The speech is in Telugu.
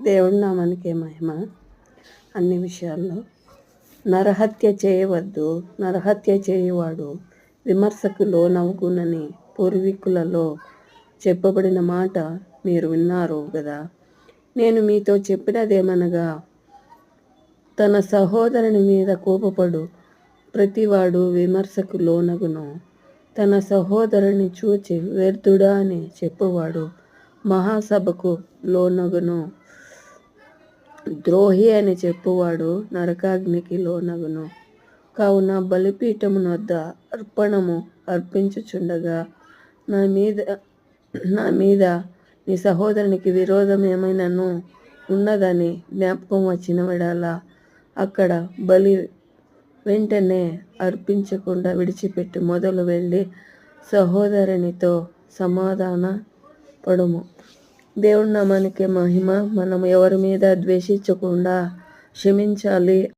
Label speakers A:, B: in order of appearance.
A: దేవుడి నామానికే మహిమ. అన్ని విషయాల్లో నరహత్య చేయవద్దు నరహత్య చేయవాడు విమర్శకు లోనవుగునని పూర్వీకులలో చెప్పబడిన మాట మీరు విన్నారు కదా నేను మీతో చెప్పినదేమనగా తన సహోదరుని మీద కోపపడు ప్రతివాడు విమర్శకు లోనగును తన సహోదరుని చూచి వ్యర్థుడా అని చెప్పువాడు మహాసభకు లోనగును ద్రోహి అని చెప్పువాడు నరకాగ్నికి లోనగును. కావున బలిపీఠమున వద్ద అర్పణము అర్పించుచుండగా నా మీద నా మీద నీ సహోదరునికి విరోధం ఏమైనాను ఉన్నదని జ్ఞాపకం వచ్చిన విడాల అక్కడ బలి వెంటనే అర్పించకుండా విడిచిపెట్టి మొదలు వెళ్ళి సహోదరునితో సమాధాన పడుము దేవుడి నామానికి మహిమ. మనం ఎవరి మీద ద్వేషించకుండా క్షమించాలి.